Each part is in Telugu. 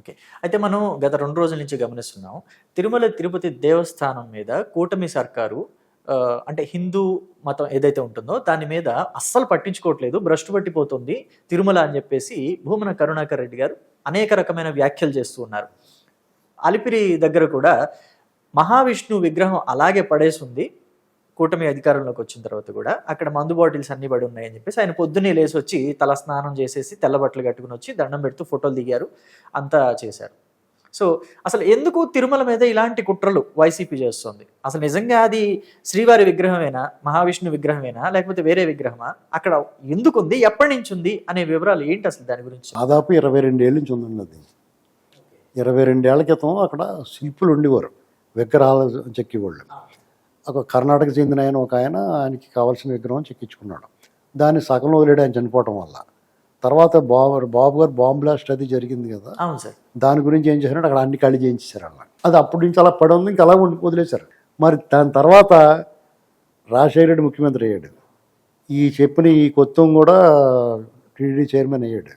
ఓకే. అయితే మనం గత రెండు రోజుల నుంచి గమనిస్తున్నాం తిరుమల తిరుపతి దేవస్థానం మీద కూటమి సర్కారు అంటే హిందూ మతం ఏదైతే ఉంటుందో దాని మీద అస్సలు పట్టించుకోవట్లేదు భ్రష్టు పట్టిపోతుంది తిరుమల అని చెప్పేసి భూమన కరుణాకర్ రెడ్డి గారు అనేక రకమైన వ్యాఖ్యలు చేస్తూ ఉన్నారు. అలిపిరి దగ్గర కూడా మహావిష్ణు విగ్రహం అలాగే పడేసింది కూటమి అధికారంలోకి వచ్చిన తర్వాత కూడా అక్కడ మందు బాటిల్స్ అన్ని పడి ఉన్నాయని చెప్పేసి ఆయన పొద్దున్నే లేచి వచ్చి తల స్నానం చేసేసి తెల్ల బట్టలు కట్టుకుని వచ్చి దండం పెడుతూ ఫోటోలు దిగారు. అంతా చేశారు. సో అసలు ఎందుకు తిరుమల మీద ఇలాంటి కుట్రలు వైసీపీ చేస్తుంది? అసలు నిజంగా అది శ్రీవారి విగ్రహమేనా? మహావిష్ణు విగ్రహమేనా? లేకపోతే వేరే విగ్రహమా? అక్కడ ఎందుకు ఉంది? ఎప్పటి నుంచి ఉంది? అనే వివరాలు ఏంటి అసలు దాని గురించి? దాదాపు ఇరవై రెండేళ్ళ నుంచి ఉందండి అది ఇరవై రెండేళ్ళ క్రితం అక్కడ శిల్పులు ఉండేవారు. విగ్రహాలు చెక్కేవాళ్ళు ఒక కర్ణాటక చెందిన ఆయన ఒక ఆయన ఆయనకి కావాల్సిన విగ్రహం చెక్కించుకున్నాడు. దాన్ని సగంలో వదిలేడు ఆయన చనిపోవటం వల్ల. తర్వాత బాబు బాబు గారు బాంబ్ బ్లాస్ట్ అది జరిగింది కదా. అవును సార్. దాని గురించి ఏం చేశారంటే అక్కడ అన్ని ఖాళీ చేయించారు అలా. అది అప్పటి నుంచి అలా పడి ఉంది ఇంకా అలా ఉండి వదిలేశారు. మరి దాని తర్వాత రాజశేఖర రెడ్డి ముఖ్యమంత్రి అయ్యాడు. ఈ చెప్పిన ఈ కొత్తం కూడా టీడీ చైర్మన్ అయ్యాడు.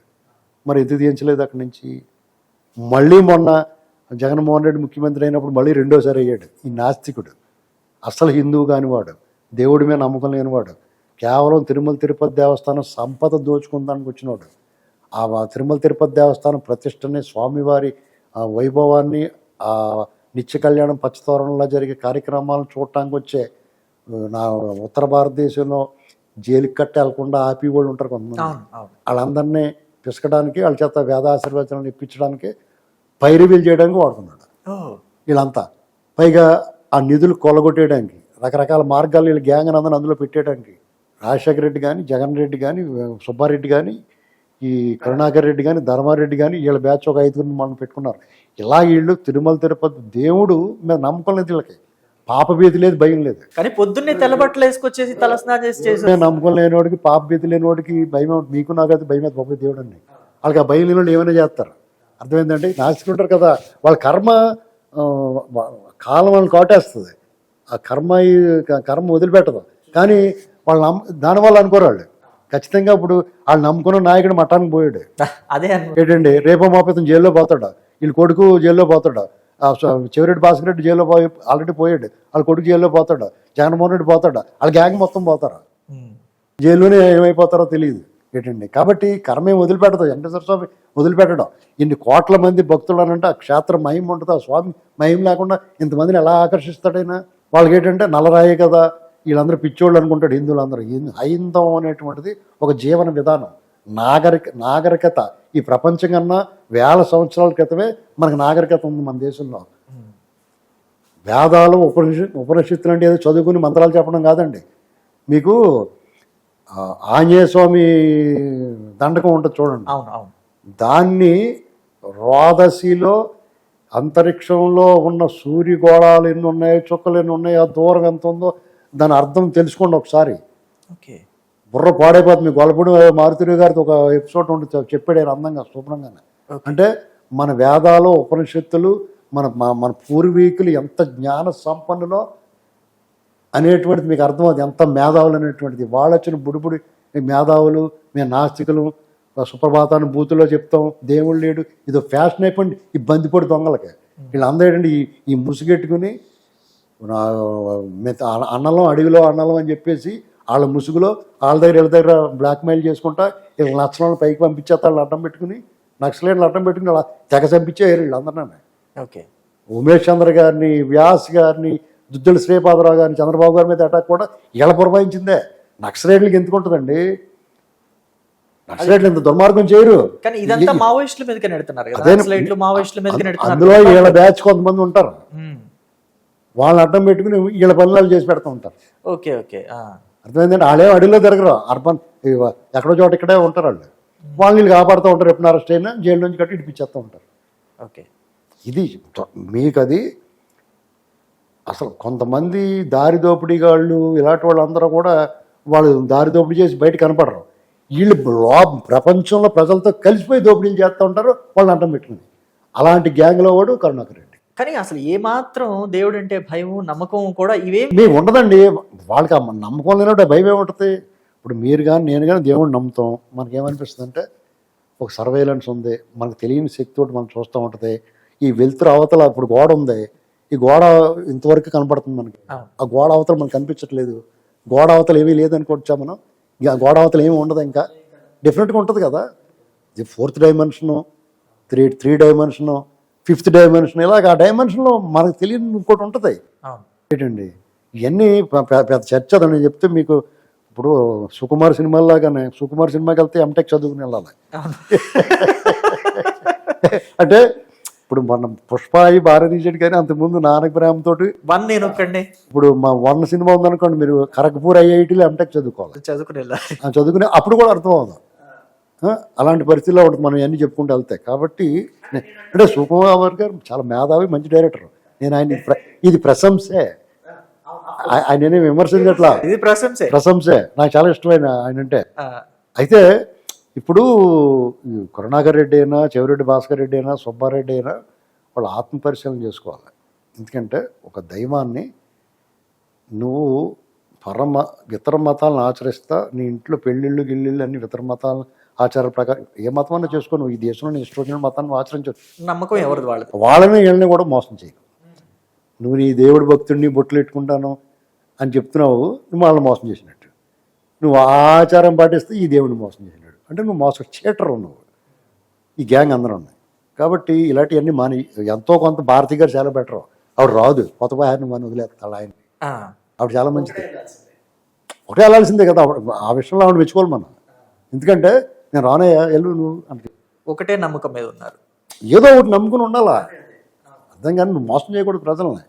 మరి ఎందుకు తీయించలేదు అక్కడి నుంచి? మళ్ళీ మొన్న జగన్మోహన్ రెడ్డి ముఖ్యమంత్రి అయినప్పుడు మళ్ళీ రెండోసారి అయ్యాడు ఈ నాస్తికుడు. అసలు హిందువు కానివాడు దేవుడి మీద నమ్మకం లేనివాడు కేవలం తిరుమల తిరుపతి దేవస్థానం సంపద దోచుకుందానికి వచ్చినవాడు ఆ తిరుమల తిరుపతి దేవస్థానం ప్రతిష్టని స్వామివారి ఆ వైభవాన్ని ఆ నిత్య కళ్యాణం పచ్చతోరణంలో జరిగే కార్యక్రమాలను చూడటానికి వచ్చే నా ఉత్తర భారతదేశంలో జైలుకి కట్టి వెళ్ళకుండా ఆపి వాళ్ళు ఉంటారు కొంతమంది. వాళ్ళందరినీ పిసకడానికి వాళ్ళ చేత వేదాశీర్వచనాలు ఇప్పించడానికి పైరువీలు చేయడానికి వాడుకున్నాడు. వీళ్ళంతా. పైగా ఆ నిధులు కొల్లగొట్టేయడానికి రకరకాల మార్గాలు వీళ్ళ గ్యాంగ్ అందరిని అందులో పెట్టేయడానికి రాజశేఖర రెడ్డి కానీ జగన్ రెడ్డి కానీ సుబ్బారెడ్డి కానీ ఈ కరుణాకర్ రెడ్డి కానీ ధర్మారెడ్డి కానీ వీళ్ళ బ్యాచ్ ఒక ఐదుగురిని మనం పెట్టుకున్నారు. ఇలా వీళ్ళు తిరుమల తిరుపతి దేవుడు మీద నమ్మకం లేదు వీళ్ళకి. పాప భీతి లేదు భయం లేదు. కానీ పొద్దున్నే తెల్ల బట్టలు వేసుకొచ్చేసి తల స్నానం చేసి చేసి నమ్మకం లేనివాడికి పాప భీతి లేనివాడికి భయం? మీకు నాకు అయితే భయం అయితే బాబు దేవుడు అండి. వాళ్ళకి ఆ భయం లేని ఏమైనా చేస్తారు. అర్థమైందండి? నాశకుంటారు కదా. వాళ్ళ కర్మ కాలం వాళ్ళని కాటేస్తుంది. ఆ కర్మ కర్మ వదిలిపెట్టదు. కానీ వాళ్ళు నమ్మ దానివల్ల అనుకోరు వాళ్ళు. ఖచ్చితంగా ఇప్పుడు వాళ్ళు నమ్ముకున్న నాయకుడు మఠానికి పోయాడు. అదే ఏంటండి రేపో మాపేతం జైల్లో పోతాడు? వీళ్ళ కొడుకు జైల్లో పోతాడు? చెవిరెడ్డి భాస్కర్ రెడ్డి జైల్లో పోయి ఆల్రెడీ పోయాడు. వాళ్ళ కొడుకు జైల్లో పోతాడు? జగన్మోహన్ రెడ్డి పోతాడు? వాళ్ళ గ్యాంగ్ మొత్తం పోతారు. జైల్లోనే ఏమైపోతారో తెలియదు. ఏంటండి కాబట్టి కర్మ వదిలిపెట్టదు. వెంకటేశ్వర స్వామి వదిలిపెట్టడం. ఇన్ని కోట్ల మంది భక్తులు అనంటే ఆ క్షేత్ర మహిమ ఉంటుంది. ఆ స్వామి మహిమ లేకుండా ఇంతమందిని ఎలా ఆకర్షిస్తాడైనా? వాళ్ళకి ఏంటంటే నల్లరాయే కదా. వీళ్ళందరూ పిచ్చోళ్ళు అనుకుంటాడు హిందువులందరూ. హైందవం అనేటువంటిది ఒక జీవన విధానం. నాగరిక నాగరికత. ఈ ప్రపంచం కన్నా వేల సంవత్సరాల క్రితమే మనకు నాగరికత ఉంది మన దేశంలో. వేదాలు ఉపనిష ఉపనిషత్తులు అంటే ఏదో చదువుకుని మంత్రాలు చెప్పడం కాదండి. మీకు ఆంజనేయ స్వామి దండకం ఉంటుంది చూడండి. అవును అవును. దాన్ని రోదసిలో అంతరిక్షంలో ఉన్న సూర్యగోళాలు ఎన్ని ఉన్నాయో చుక్కలు ఎన్ని ఉన్నాయో ఆ దూరం ఎంత ఉందో దాని అర్థం తెలుసుకోండి ఒకసారి. ఓకే. బుర్ర పాడైపోతుంది. మీ గొల్లపూడి మారుతిరి గారితో ఒక ఎపిసోడ్ ఉండి చెప్పాడు ఆయన అందంగా శుభ్రంగానే. అంటే మన వేదాలు ఉపనిషత్తులు మన మన పూర్వీకులు ఎంత జ్ఞాన సంపన్నులో అనేటువంటిది మీకు అర్థమవుతుంది. ఎంత మేధావులు అనేటువంటిది. వాళ్ళు వచ్చిన బుడిబుడి మేధావులు మేము నాస్తికులు సుప్రభాతాన్ని బూతులో చెప్తాం దేవుడు లేడు. ఇదో ఫ్యాషన్ అయిపోయింది. ఈ బందిపొడి దొంగలకి. వీళ్ళందరూ ఏంటంటే ఈ ఈ ముసుగెట్టుకుని అన్నలం అడవిలో అన్నలం అని చెప్పేసి వాళ్ళ ముసుగులో వాళ్ళ దగ్గర వీళ్ళ దగ్గర బ్లాక్మెయిల్ చేసుకుంటా వీళ్ళ నచ్చలను పైకి పంపించేస్తా వాళ్ళు అడ్డం పెట్టుకుని నక్సలైట్లు అడ్డం పెట్టుకుని అలా తెగ చంపించేయారు వీళ్ళందరినీ. ఓకే. ఉమేష్ చంద్ర గారిని వ్యాస్ గారిని దుద్దుల శ్రీపాదరావు గారిని చంద్రబాబు గారి మీద అటాక్ కూడా ఇలా పురమాయించిందే నక్సలైట్లకి ఎందుకు ఉంటుందండి నక్సలైట్లు ఇంత దుర్మార్గం చేయరు. కానీ ఇదంతా మావోయిస్టుల మీదకి నెడుతున్నారు కదా. అదే నక్సలైట్లు మావోయిస్టుల మీదకి నెడుతున్నారు. అందులో వీళ్ళ బ్యాచ్ కొంతమంది ఉంటారు. వాళ్ళని అడ్డం పెట్టుకుని వీళ్ళ పనులు చేసి పెడతా ఉంటారు. Okay okay. ఆ. అర్థమైందండి? వాళ్ళేం అడవిలో తిరగరు. అర్బన్ ఎక్కడో చోట ఇక్కడే ఉంటారు వాళ్ళు. వాళ్ళు వీళ్ళు కాపాడుతూ ఉంటారు. ఎప్పుడు అరెస్ట్ అయినా జైలు నుంచి కట్టి ఇడిపించేస్తూ ఉంటారు. ఓకే. ఇది మీకు అది అసలు కొంతమంది దారి దోపిడీగాళ్ళు ఇలాంటి వాళ్ళందరూ కూడా వాళ్ళు దారి దోపిడీ చేసి బయట కనపడరు. వీళ్ళు ప్రపంచంలో ప్రజలతో కలిసిపోయి దోపిడీలు చేస్తూ ఉంటారు వాళ్ళని అంటం పెట్టుకుని అలాంటి గ్యాంగ్లో వాడు కరుణాకర్ రెడ్డి. కానీ అసలు ఏ మాత్రం దేవుడు అంటే భయం నమ్మకం కూడా ఇవేం మీ ఉండదండి. వాళ్ళకి నమ్మకం లేనప్పుడు భయం ఏముంటుంది? ఇప్పుడు మీరు కానీ నేను కానీ దేవుడిని నమ్ముతాం. మనకేమనిపిస్తుంది అంటే ఒక సర్వేలెన్స్ ఉంది. మనకు తెలియని శక్తి మనం చూస్తూ ఉంటుంది. ఈ వెలుతురు అవతల ఇప్పుడు గోడ ఉంది. ఈ గోడ ఇంతవరకు కనపడుతుంది మనకి. ఆ గోడ అవతల మనకు కనిపించట్లేదు. గోడ అవతల ఏమీ లేదనుకోవచ్చా మనం ఇక ఆ గోడ అవతల ఏమీ ఉండదు ఇంకా. డెఫినెట్గా ఉంటుంది కదా. ఇది fourth dimension three three dimension fifth dimension ఇలాగ ఆ డైమెన్షన్లో మనకు తెలియని ఇంకోటి ఉంటుంది. ఏంటండి? ఇవన్నీ పెద్ద చర్చ అది నేను చెప్తే మీకు ఇప్పుడు సుకుమార్ సినిమాలాగానే సుకుమార్ సినిమాకి వెళ్తే ఎంటెక్ చదువుకుని వెళ్ళాలి. అంటే ఇప్పుడు మన పుష్పాయి భారతీ చెట్టు కానీ అంతకుముందు నానక ప్రేమతోటి వన్ నేను ఒక్కడిని. ఇప్పుడు మా వన్ సినిమా ఉందనుకోండి మీరు ఖరగ్పూర్ ఐఐటీలో ఎంటెక్ చదువుకోవాలి. చదువుకుని వెళ్ళాలి చదువుకునే అప్పుడు కూడా అర్థం అవుతుంది ఆ, అలాంటి పరిస్థితిలో ఉంటుంది మనం ఇవన్నీ చెప్పుకుంటూ వెళ్తే. కాబట్టి అంటే సుకుమార్ గారు చాలా మేధావి మంచి డైరెక్టర్. నేను ఆయన ఇది ప్రశంసే. ఆయన విమర్శించట్లా. ఇది ప్రశంసే. ప్రశంసే. నాకు చాలా ఇష్టమైన ఆయన అంటే అయితే ఇప్పుడు కరుణాకర్ రెడ్డి అయినా చెవిరెడ్డి భాస్కర్ రెడ్డి అయినా సుబ్బారెడ్డి అయినా వాళ్ళు ఆత్మ పరిశీలన చేసుకోవాలి. ఎందుకంటే ఒక దైవాన్ని నువ్వు పరమ ఇతర మతాలను ఆచరిస్తా నీ ఇంట్లో పెళ్ళిళ్ళు గిళ్ళిళ్ళు అన్ని ఇతర మతాల ఆచార ప్రకారం ఏ మతం అన్నా చేసుకో నువ్వు ఈ దేశంలో నీ ఇష్టం వచ్చిన మతాన్ని ఆచరించవచ్చు నమ్మకం ఎవరిది వాళ్ళది? వాళ్ళని వీళ్ళని కూడా మోసం చేయకు. నువ్వు నీ దేవుడి భక్తుడిని బొట్లు పెట్టుకుంటాను అని చెప్తున్నావు నువ్వు వాళ్ళని మోసం చేసినట్టు. నువ్వు ఆచారం పాటిస్తే ఈ దేవుడిని మోసం చేసినాడు అంటే నువ్వు మోసం చీటర్ నువ్వు. ఈ గ్యాంగ్ అందరూ ఉన్నాయి. కాబట్టి ఇలాంటివన్నీ మాని ఎంతో కొంత భారతి గారు చాలా బెటర్. ఆవిడ రాదు. కొత్త బాహారిని మనం వదిలేస్తాడు ఆయన ఆవిడ చాలా మంచిది. ఒకటే వెళ్ళాల్సిందే కదా ఆ విషయంలో ఆవిడ మెచ్చుకోవాలి మనం. ఎందుకంటే నేను రానయ్యా ఎల్లు నువ్వు అంటే ఒకటే నమ్మకం మీద ఉన్నారు. ఏదో ఒకటి నమ్ముకుని ఉండాలా? అర్థం కానీ నువ్వు మోసం చేయకూడదు ప్రజల్ని.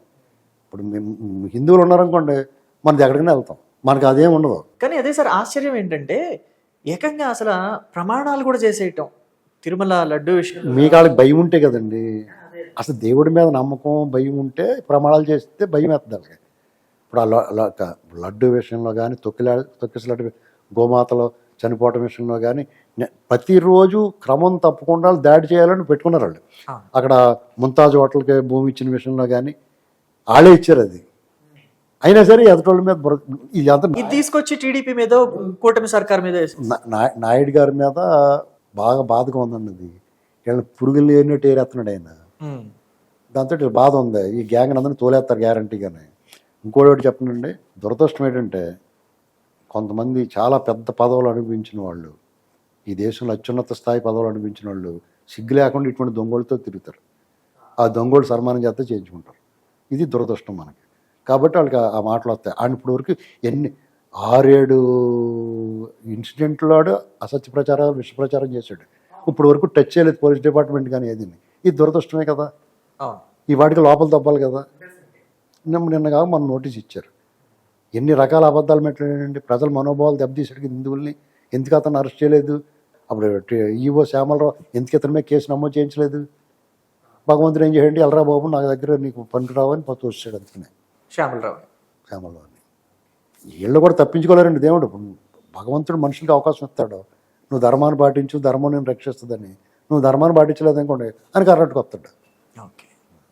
ఇప్పుడు మేము హిందువులు ఉన్నారనుకోండి మనది ఎక్కడికైనా వెళ్తాం. మనకి అదేం ఉండదు. కానీ అదే సార్ ఆశ్చర్యం ఏంటంటే ఏకంగా అసలు ప్రమాణాలు కూడా చేసేయటం. తిరుమల లడ్డు విషయం మీ కాళ్ళకి భయం ఉంటే కదండి. అసలు దేవుడి మీద నమ్మకం భయం ఉంటే ప్రమాణాలు చేస్తే భయం వేస్తుంది ఇప్పుడు ఆ లడ్డు విషయంలో కానీ తొక్కిలా తొక్కిస లడ్డు గోమాతలో చనిపోవటం విషయంలో కానీ ప్రతిరోజు క్రమం తప్పకుండా దాడి చేయాలని పెట్టుకున్నారు వాళ్ళు. అక్కడ ముంతాజ్ హోటల్కి భూమి ఇచ్చిన విషయంలో కానీ వాళ్ళే ఇచ్చారు అది. అయినా సరే ఎదటోళ్ళ మీద ఇది అంతా ఇది తీసుకొచ్చి టీడీపీ మీద కూటమి సర్కార్ మీద నాయుడు గారి మీద బాగా బాధగా ఉందండి అది. వీళ్ళ పురుగులు లేనట్టు ఏరేస్తున్నాడు ఆయన. దాంతో బాధ ఉంది. ఈ గ్యాంగ్ అందరినీ తోలేస్తారు గ్యారంటీగానే. ఇంకోటి ఒకటి చెప్పనండి దురదృష్టం ఏంటంటే కొంతమంది చాలా పెద్ద పదవులు అనుభవించిన వాళ్ళు ఈ దేశంలో అత్యున్నత స్థాయి పదవులు అనుభవించిన వాళ్ళు సిగ్గు లేకుండా ఇటువంటి దొంగలతో తిరుగుతారు. ఆ దొంగలు సన్మానం చేస్తే చేయించుకుంటారు. ఇది దురదృష్టం మనకి. కాబట్టి వాళ్ళకి ఆ- మాటలు వస్తాయి. ఆయన ఇప్పుడు వరకు ఎన్ని ఆరేడు ఇన్సిడెంట్లో అసత్య ప్రచారాలు విష ప్రచారం చేశాడు. ఇప్పుడు వరకు టచ్ చేయలేదు పోలీస్ డిపార్ట్మెంట్ కానీ ఏది ఇది దురదృష్టమే కదా. ఈ వాటికి లోపల తప్పాలి కదా. నిన్న నిన్నగా మన నోటీస్ ఇచ్చారు. ఎన్ని రకాల అబద్ధాలు పెట్టలేదండి ప్రజల మనోభావాలు దెబ్బతీసాడు హిందువుల్ని. ఎందుకు అతను అరెస్ట్ చేయలేదు? అప్పుడు ఈవో శ్యామలరావు ఎందుకు ఇతని మీద కేసు నమోదు చేయించలేదు? భగవంతుడు ఏం చేయండి ఎల్రా బాబు నా దగ్గర నీకు పనికి రావని పత్తు వచ్చాడు అందుకనే. శ్యామలరావుని శ్యామలరావుని. వీళ్ళు కూడా తప్పించుకోలేరండి దేవుడు. భగవంతుడు మనుషులకి అవకాశం ఇస్తాడు. నువ్వు ధర్మాన్ని పాటించు ధర్మం నేను రక్షిస్తుందని. నువ్వు ధర్మాన్ని పాటించలేదు అనుకోండి అని కర్ణాటక వస్తాడు